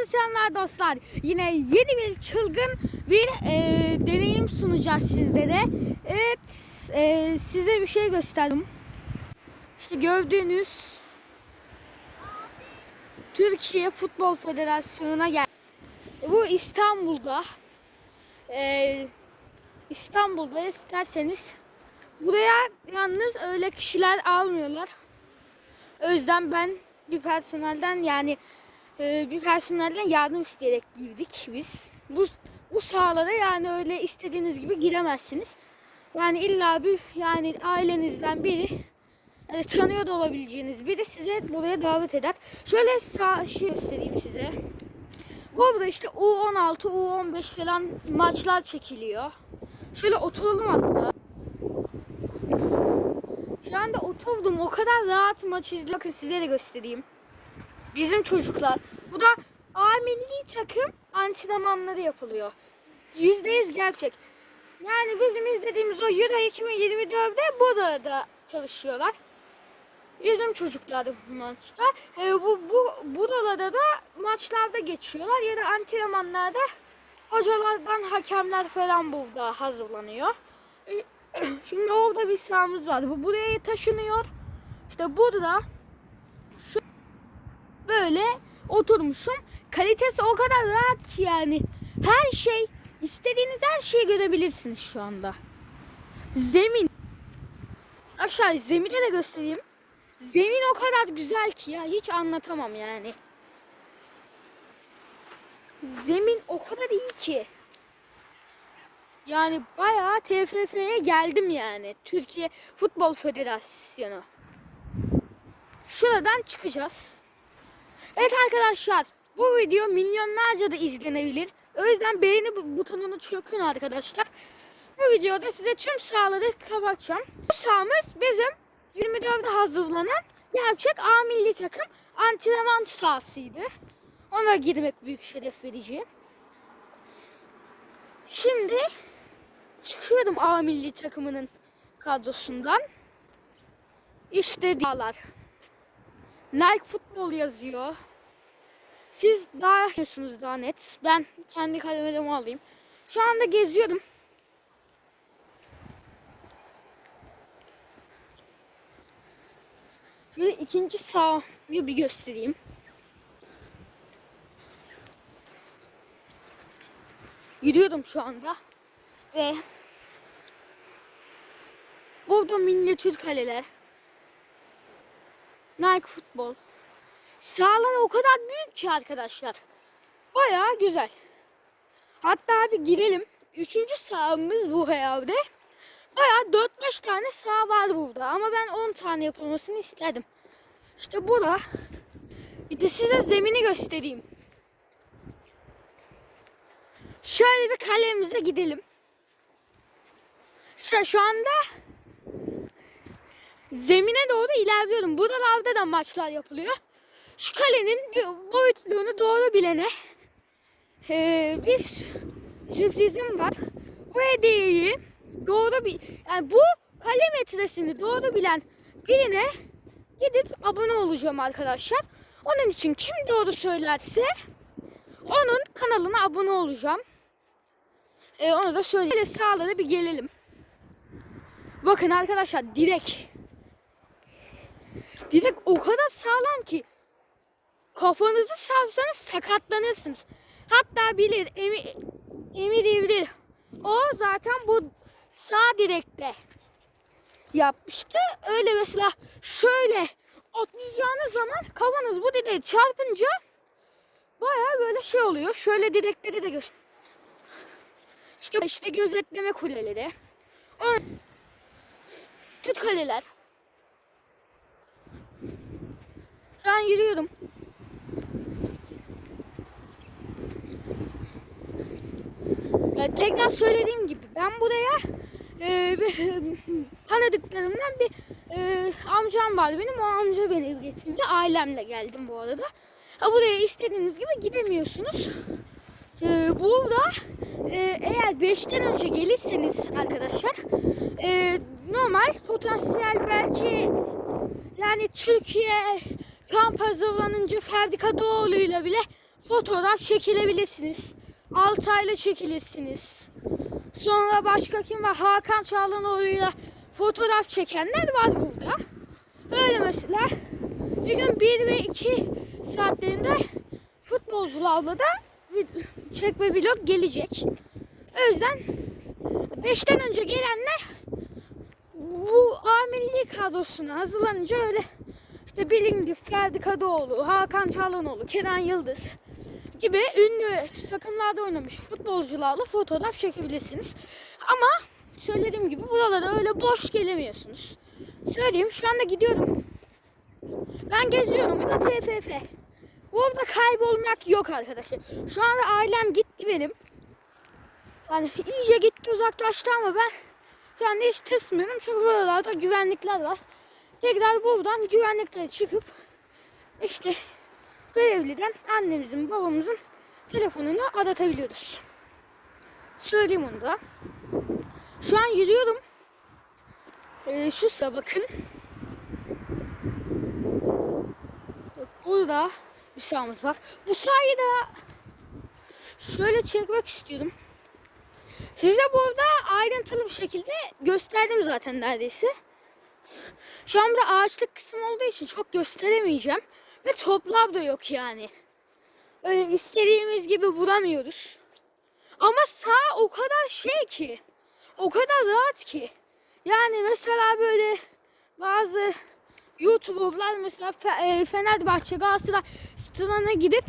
Herkese selamlar dostlar. Yine yeni bir çılgın bir e, deneyim sunacağız sizlere. Evet, e, size bir şey gösterdim. İşte gördüğünüz Türkiye Futbol Federasyonu'na gel. Bu İstanbul'da. E, İstanbul'da isterseniz buraya yalnız öyle kişiler almıyorlar. O yüzden ben bir personelden yani e, bir personelden yardım isteyerek girdik biz. Bu bu sahalara yani öyle istediğiniz gibi giremezsiniz. Yani illa bir yani ailenizden biri yani tanıyor da olabileceğiniz biri size buraya davet eder. Şöyle sağ şey göstereyim size. Burada işte U16, U15 falan maçlar çekiliyor. Şöyle oturalım hatta. Şu anda oturdum. O kadar rahat maç izliyorum. Bakın size de göstereyim. Bizim çocuklar. Bu da A milli takım antrenmanları yapılıyor. Yüzde yüz gerçek. Yani bizim izlediğimiz o Euro 2024'de burada da çalışıyorlar. Bizim çocuklar bu maçta. E, bu, bu buralarda da maçlarda geçiyorlar ya da antrenmanlarda hocalardan hakemler falan burada hazırlanıyor. E, Şimdi orada bir sahamız var. Bu buraya taşınıyor. İşte burada böyle oturmuşum. Kalitesi o kadar rahat ki yani. Her şey istediğiniz her şeyi görebilirsiniz şu anda. Zemin. Aşağı zemini de göstereyim. Zemin o kadar güzel ki ya hiç anlatamam yani. Zemin o kadar iyi ki. Yani bayağı TFF'ye geldim yani. Türkiye Futbol Federasyonu. Şuradan çıkacağız. Evet arkadaşlar bu video milyonlarca da izlenebilir. O yüzden beğeni bu- butonunu çökün arkadaşlar. Bu videoda size tüm sahaları kapatacağım. Bu sahamız bizim 24'de hazırlanan gerçek A milli takım antrenman sahasıydı. Ona girmek büyük şeref verici. Şimdi çıkıyorum A milli takımının kadrosundan. İşte diyorlar. Nike futbol yazıyor. Siz daha yapıyorsunuz daha net. Ben kendi kalemlerimi alayım. Şu anda geziyorum. Şöyle ikinci sahamı bir göstereyim. Yürüyorum şu anda. Ve burada minyatür kaleler. Nike futbol. Sahalar o kadar büyük ki arkadaşlar. Bayağı güzel. Hatta bir girelim. Üçüncü sahamız bu herhalde. Bayağı 4-5 tane saha var burada. Ama ben 10 tane yapılmasını isterdim. İşte bura. Bir de size zemini göstereyim. Şöyle bir kalemize gidelim. Şu, şu anda zemine doğru ilerliyorum. Buralarda da maçlar yapılıyor. Şu kalenin boyutluğunu doğru bilene eee, bir sürprizim var. Bu hediyeyi doğru bir yani bu kale metresini doğru bilen birine gidip abone olacağım arkadaşlar. Onun için kim doğru söylerse onun kanalına abone olacağım. Ee, onu da söyleyeyim. Sağlara bir gelelim. Bakın arkadaşlar direk. Direk o kadar sağlam ki kafanızı sarsanız sakatlanırsınız. Hatta bilir Emir, Emir İvrir. O zaten bu sağ direkte yapmıştı. Öyle mesela şöyle atlayacağınız zaman kafanız bu direğe çarpınca bayağı böyle şey oluyor. Şöyle direkleri de göster. İşte işte gözetleme kuleleri. Tut kaleler. An yürüyorum. Ya tekrar söylediğim gibi ben buraya e, tanıdıklarımdan bir e, amcam vardı benim. O amca beni getirdi. Ailemle geldim bu arada. Ha, buraya istediğiniz gibi gidemiyorsunuz. E, burada e, eğer 5'ten önce gelirseniz arkadaşlar e, normal potansiyel belki yani Türkiye kamp hazırlanınca Ferdi Kadıoğlu'yla bile fotoğraf çekilebilirsiniz. Altay'la çekilirsiniz. Sonra başka kim var? Hakan Çağlanoğlu'yla fotoğraf çekenler var burada. Öyle mesela bir gün 1 ve 2 saatlerinde futbolcularla da çekme vlog gelecek. O yüzden 5'ten önce gelenler bu A kadrosuna hazırlanınca öyle işte Bilingif, Ferdi Kadıoğlu, Hakan Çalhanoğlu, Kenan Yıldız gibi ünlü takımlarda oynamış futbolcularla fotoğraf çekebilirsiniz. Ama söylediğim gibi buralara öyle boş gelemiyorsunuz. Söyleyeyim şu anda gidiyorum. Ben geziyorum. Bu da TFF. Burada kaybolmak yok arkadaşlar. Şu anda ailem gitti benim. Yani iyice gitti uzaklaştı ama ben anda hiç tırsmıyorum. Çünkü buralarda güvenlikler var. Tekrar buradan güvenliklere çıkıp işte görevliden annemizin babamızın telefonunu aratabiliyoruz. Söyleyeyim onu da. Şu an yürüyorum. Ee, şu sıra bakın. Burada bir sahamız var. Bu sahayı şöyle çekmek istiyorum. Size burada ayrıntılı bir şekilde gösterdim zaten neredeyse. Şu an burada ağaçlık kısım olduğu için çok gösteremeyeceğim. Ve toplar da yok yani. Öyle istediğimiz gibi vuramıyoruz. Ama sağ o kadar şey ki. O kadar rahat ki. Yani mesela böyle bazı YouTuber'lar mesela e, Fenerbahçe Galatasaray stadına gidip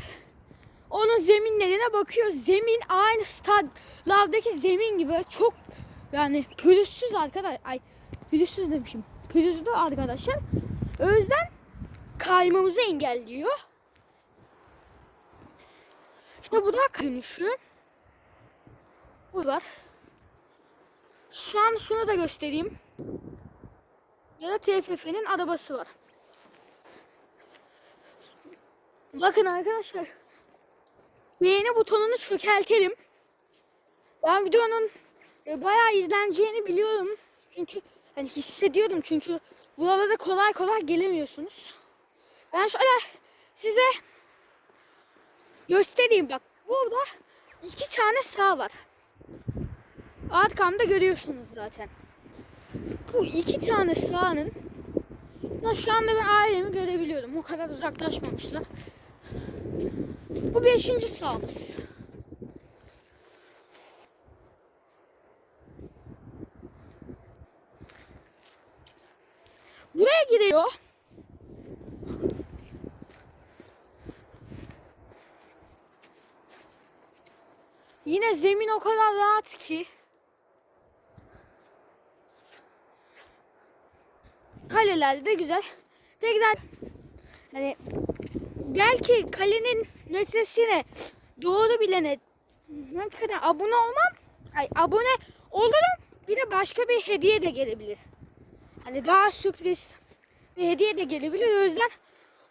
onun zeminlerine bakıyor. Zemin aynı stadlardaki zemin gibi çok yani pürüzsüz arkadaş. Ay pürüzsüz demişim. Pürüzlü arkadaşlar. O yüzden kaymamızı engelliyor. İşte bu da dönüşü. Bu var. Şu an şunu da göstereyim. Ya da TFF'nin arabası var. Bakın arkadaşlar. Beğeni butonunu çökeltelim. Ben videonun e, bayağı izleneceğini biliyorum. Çünkü hani hissediyorum çünkü buralara kolay kolay gelemiyorsunuz. Ben şöyle size göstereyim bak. Burada iki tane sağ var. Arkamda görüyorsunuz zaten. Bu iki tane sahanın ya şu anda ben ailemi görebiliyorum. O kadar uzaklaşmamışlar. Bu beşinci sahamız. Buraya giriyor. Yine zemin o kadar rahat ki. Kalelerde de güzel. Tekrar hani belki kalenin metresine doğru bilene ne kadar abone olmam. Ay abone olurum. Bir de başka bir hediye de gelebilir. Hani daha sürpriz bir hediye de gelebilir. O yüzden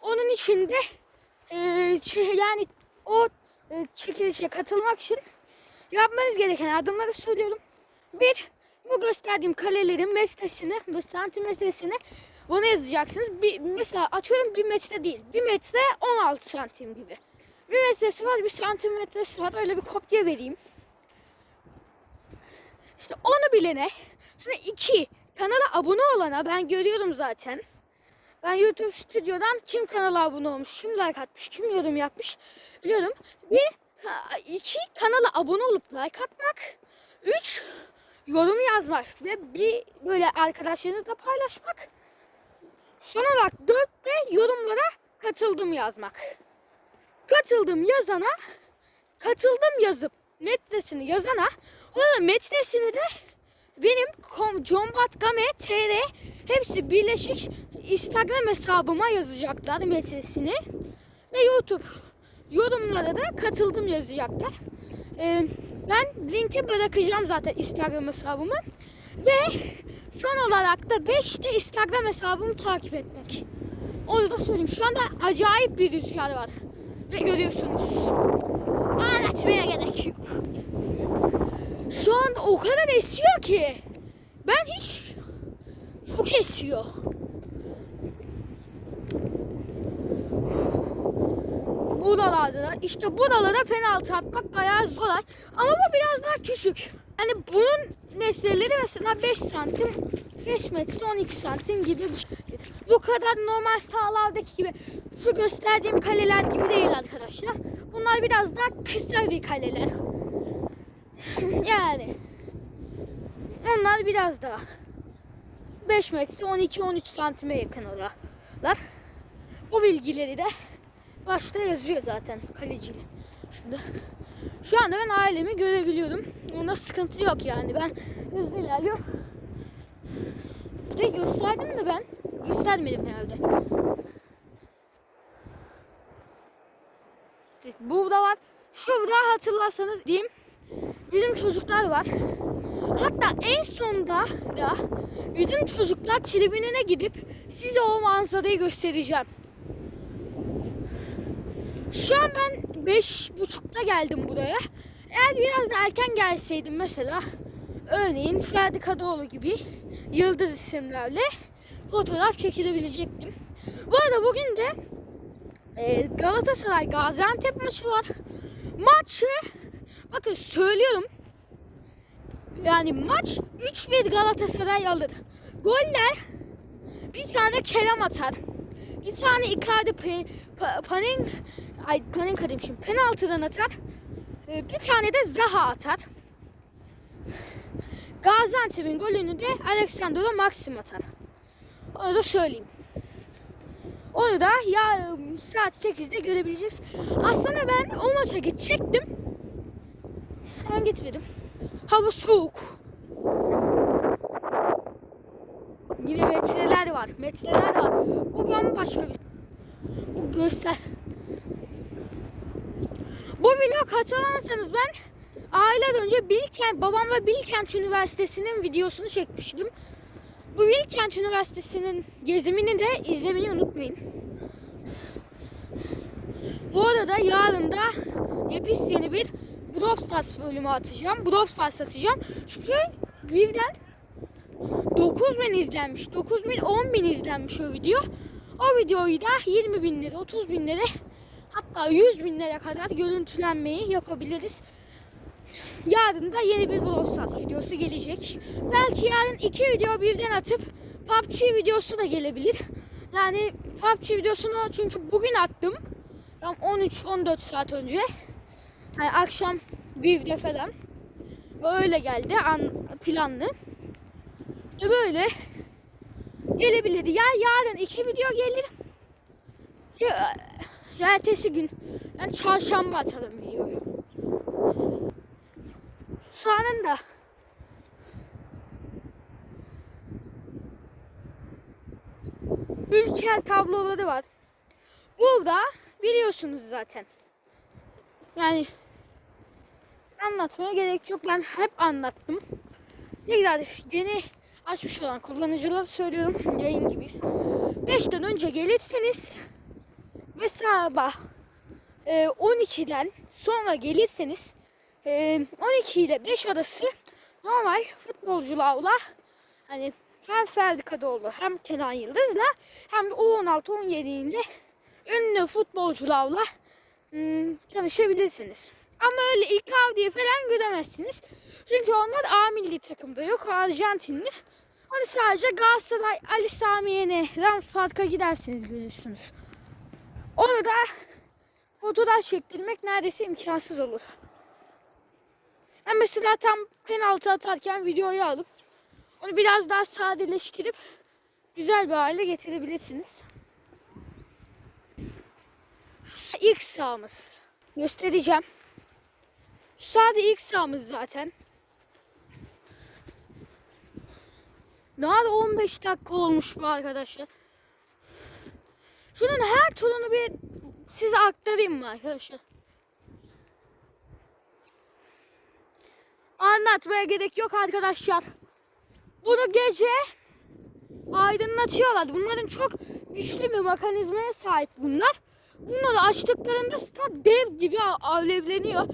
onun için de e, çe- yani o e, çekilişe katılmak için yapmanız gereken adımları söylüyorum. Bir, bu gösterdiğim kalelerin metresini ve santimetresini bunu yazacaksınız. Bir, mesela atıyorum bir metre değil. Bir metre 16 santim gibi. Bir metresi var, bir santimetresi var. Öyle bir kopya vereyim. İşte onu bilene. Sonra iki, kanala abone olana ben görüyorum zaten. Ben YouTube stüdyodan kim kanala abone olmuş, kim like atmış, kim yorum yapmış biliyorum. Bir, iki kanala abone olup like atmak. Üç, yorum yazmak ve bir böyle arkadaşlarınızla paylaşmak. Son olarak dört de yorumlara katıldım yazmak. Katıldım yazana, katıldım yazıp metresini yazana, o da metresini de benim kom, Combat Game TR hepsi birleşik Instagram hesabıma yazacaklar metresini ve YouTube yorumlara da katıldım yazacaklar. Ee, ben linki bırakacağım zaten Instagram hesabımı. Ve son olarak da 5 de Instagram hesabımı takip etmek. Onu da söyleyeyim. Şu anda acayip bir rüzgar var. Ve görüyorsunuz. Anlatmaya gerek yok. Şu anda o kadar esiyor ki. Ben hiç çok esiyor. buralarda da işte buralara penaltı atmak bayağı kolay. Ama bu biraz daha küçük. Yani bunun meseleleri mesela 5 santim 5 metre 12 santim gibi şey. Bu kadar normal sahalardaki gibi şu gösterdiğim kaleler gibi değil arkadaşlar. Bunlar biraz daha kısa bir kaleler. yani onlar biraz daha 5 metre 12-13 santime yakın oralar. Bu bilgileri de başta yazıyor zaten kaleciyle. Şurada. Şu anda ben ailemi görebiliyorum. Onda sıkıntı yok yani. Ben hızlı ilerliyorum. Burayı gösterdim mi ben? Göstermedim herhalde. Burada var. Şurada hatırlarsanız diyeyim. Bizim çocuklar var. Hatta en sonda da bizim çocuklar tribününe gidip size o manzarayı göstereceğim. Şu an ben beş buçukta geldim buraya. Eğer biraz da erken gelseydim mesela örneğin Ferdi Kadıoğlu gibi yıldız isimlerle fotoğraf çekilebilecektim. Bu arada bugün de e, Galatasaray Gaziantep maçı var. Maçı bakın söylüyorum yani maç 3-1 Galatasaray alır. Goller bir tane Kerem atar. Bir tane Icardi pe, pa, panin ay panin demişim. Penaltıdan atar. Ee, Bir tane de Zaha atar. Gaziantep'in golünü de Alexandro Maxim atar. Onu da söyleyeyim. Onu da ya saat 8'de görebileceğiz. Aslında ben o maça gidecektim. Ben gitmedim. Hava soğuk. Yine metreler var. Metreler var. Bu bambaşka bir... Bu göster. Bu vlog hatırlarsanız ben aylar önce Bilkent, babamla Bilkent Üniversitesi'nin videosunu çekmiştim. Bu Bilkent Üniversitesi'nin gezimini de izlemeyi unutmayın. Bu arada yarın da yepis yeni bir Brawl Stars bölümü atacağım. Brawl Stars atacağım. Çünkü birden 9000 izlenmiş. 9000 10.000 izlenmiş o video. O videoyu da 20 bin lira, 30 bin lira hatta 100 bin lira kadar görüntülenmeyi yapabiliriz. Yarın da yeni bir Brawl Stars videosu gelecek. Belki yarın iki video birden atıp PUBG videosu da gelebilir. Yani PUBG videosunu çünkü bugün attım. Tam 13-14 saat önce. Yani akşam bir falan. Böyle geldi an, planlı. İşte böyle gelebilir. Ya yarın iki video gelir. Ya, ya ertesi gün. Yani çarşamba atalım videoyu. Şu da ülke tabloları var. Burada biliyorsunuz zaten. Yani anlatmaya gerek yok. Ben hep anlattım. Tekrar yeni açmış olan kullanıcılara söylüyorum. Yayın gibiyiz. 5'ten önce gelirseniz ve sabah e, 12'den sonra gelirseniz e, 12 ile 5 arası normal futbolcularla hani hem Ferdi Kadıoğlu hem Kenan Yıldız'la hem de U16 17 ile ünlü futbolcularla hmm, tanışabilirsiniz. Ama öyle Icardi'yi falan göremezsiniz. Çünkü onlar A milli takımda yok. Arjantinli. Onu sadece Galatasaray Ali Sami Yen'e Rams Park'a gidersiniz görürsünüz. Onu da fotoğraf çektirmek neredeyse imkansız olur. Ben mesela tam penaltı atarken videoyu alıp onu biraz daha sadeleştirip güzel bir hale getirebilirsiniz. Şu ilk sahamız. Göstereceğim. Sahada ilk sahamız zaten. Daha da 15 dakika olmuş bu arkadaşlar. Şunun her turunu bir size aktarayım mı arkadaşlar? Anlatmaya gerek yok arkadaşlar. Bunu gece aydınlatıyorlar. Bunların çok güçlü bir mekanizmaya sahip bunlar. Bunları açtıklarında stat dev gibi alevleniyor.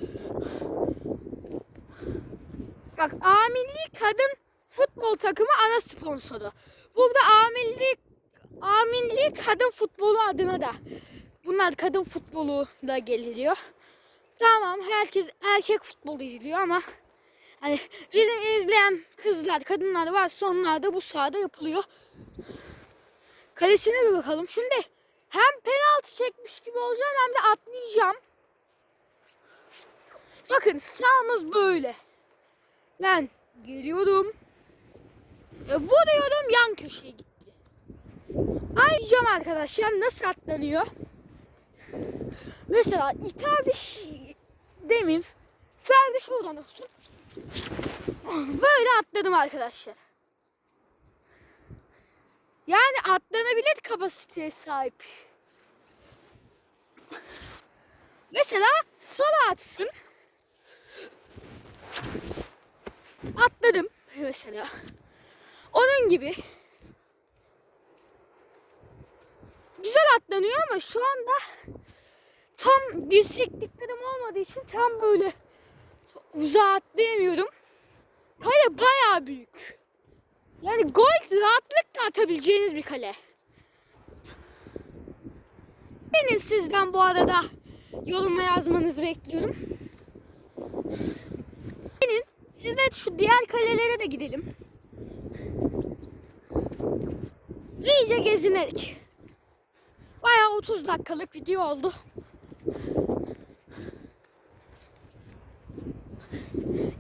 Bak A Milli Kadın Futbol Takımı ana sponsoru. Burada A Milli A Milli Kadın Futbolu adına da Bunlar kadın futbolu da geliliyor. Tamam herkes erkek futbolu izliyor ama hani bizim izleyen kızlar, kadınlar varsa onlar da bu sahada yapılıyor. Kalesine bir bakalım. Şimdi hem penaltı çekmiş gibi olacağım hem de atlayacağım. Bakın sahamız böyle. Ben geliyorum. E, vuruyorum yan köşeye gitti. Ayacağım arkadaşlar nasıl atlanıyor. Mesela Icardi demin Ferdi şuradan olsun. Böyle atladım arkadaşlar. Yani atlanabilir kapasiteye sahip. Mesela sola atsın. Atladım mesela. Onun gibi. Güzel atlanıyor ama şu anda tam dirsekliklerim olmadığı için tam böyle uzağa atlayamıyorum. Kale bayağı büyük. Yani gol rahatlıkla atabileceğiniz bir kale. Benim sizden bu arada yoruma yazmanızı bekliyorum. Benim siz de şu diğer kalelere de gidelim. İyice gezinerek. Bayağı 30 dakikalık video oldu.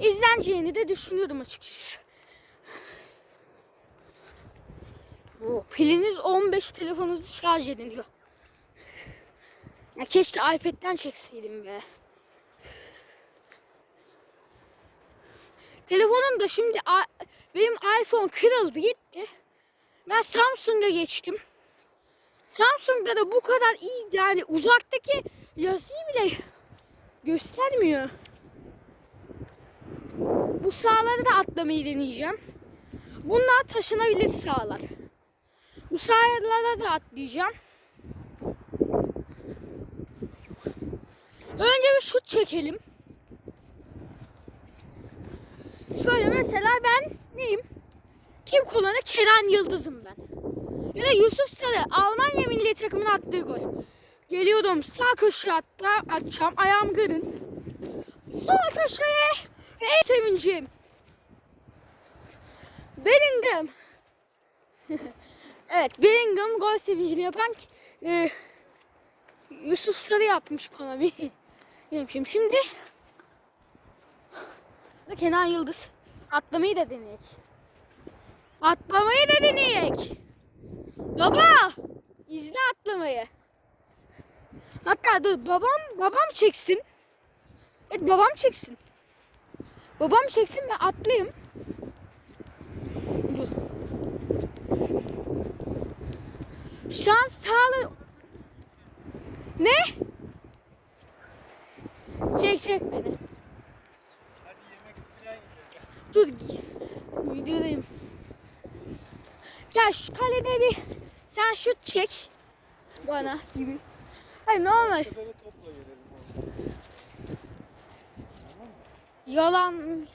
İzleneceğini de düşünüyorum açıkçası. Bu piliniz 15 telefonunuzu şarj ediliyor. Ya keşke iPad'den çekseydim be. Telefonum da şimdi benim iPhone kırıldı gitti. Ben Samsung'a geçtim. Samsung'da da bu kadar iyi yani uzaktaki yazıyı bile göstermiyor. Bu sahaları da atlamayı deneyeceğim. Bunlar taşınabilir sahalar. Bu sahalara da atlayacağım. Önce bir şut çekelim. Şöyle mesela ben neyim? Kim kullanır? Kenan Yıldız'ım ben. Ya da Yusuf Sarı Almanya milli takımına attığı gol. Geliyordum sağ köşeye attı, atacağım. Ayağım kırın. Sol köşeye en sevincim. Bellingham. evet Bellingham gol sevincini yapan e, Yusuf Sarı yapmış Konami. Yapmışım. Şimdi da Kenan Yıldız. Atlamayı da deneyek. Atlamayı da deneyek. Baba! izle atlamayı. Hatta dur babam babam çeksin. Evet babam çeksin. Babam çeksin ben atlayayım. Dur. Şu an sağlı... Ne? Çek çek beni. Dur videodayım. Gel şu kalede bir sen şut çek bana gibi. Hayır. Tamam mı? Yalan.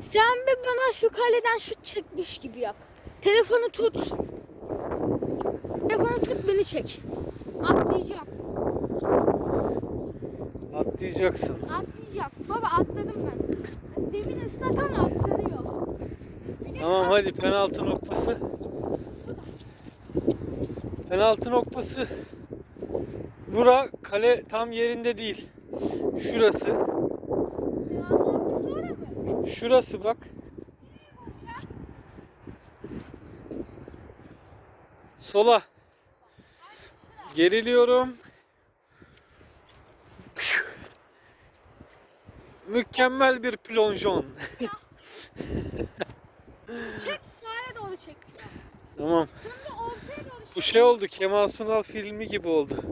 Sen bir bana şu kaleden şut çekmiş gibi yap. Telefonu tut. Beni çek. Atlayacağım. Atlayacaksın. Atlayacağım. Baba atladım ben. Zemin ıslak ama atlanıyor. Bir de Tamam hadi penaltı noktası. Penaltı noktası. Bura kale tam yerinde değil. Şurası. penaltı noktası orada mı? Şurası bak. Sola. Geriliyorum. Mükemmel bir plonjon. Çek sağa doğru çek. tamam. Sonra ortaya doğru Bu şey oldu. Kemal Sunal filmi gibi oldu.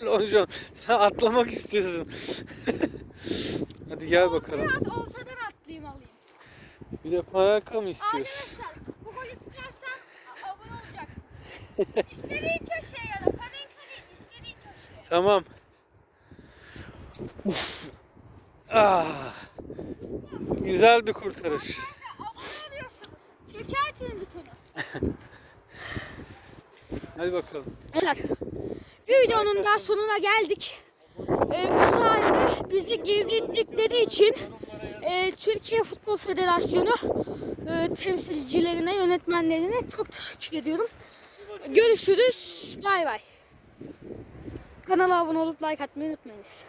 plonjon. Sen atlamak istiyorsun. Hadi gel bakalım. Ortaya at, ortadan atlayayım alayım. Bir de mı istiyorsun? Arkadaşlar bu golü tutarsan a- abone olacaksınız. İstediğin köşeye ya da panenka değil istediğin köşeye. Tamam. Uf. Ah. Güzel bir kurtarış. Arkadaşlar abone oluyorsunuz. Çökertin butonu. Hadi bakalım. Evet. Bir videonun daha sonuna geldik. Ee, bu sayede bizi girdirdikleri için e, Türkiye Futbol Federasyonu e, temsilcilerine, yönetmenlerine çok teşekkür ediyorum. Görüşürüz. Bay bay. Kanala abone olup like atmayı unutmayınız.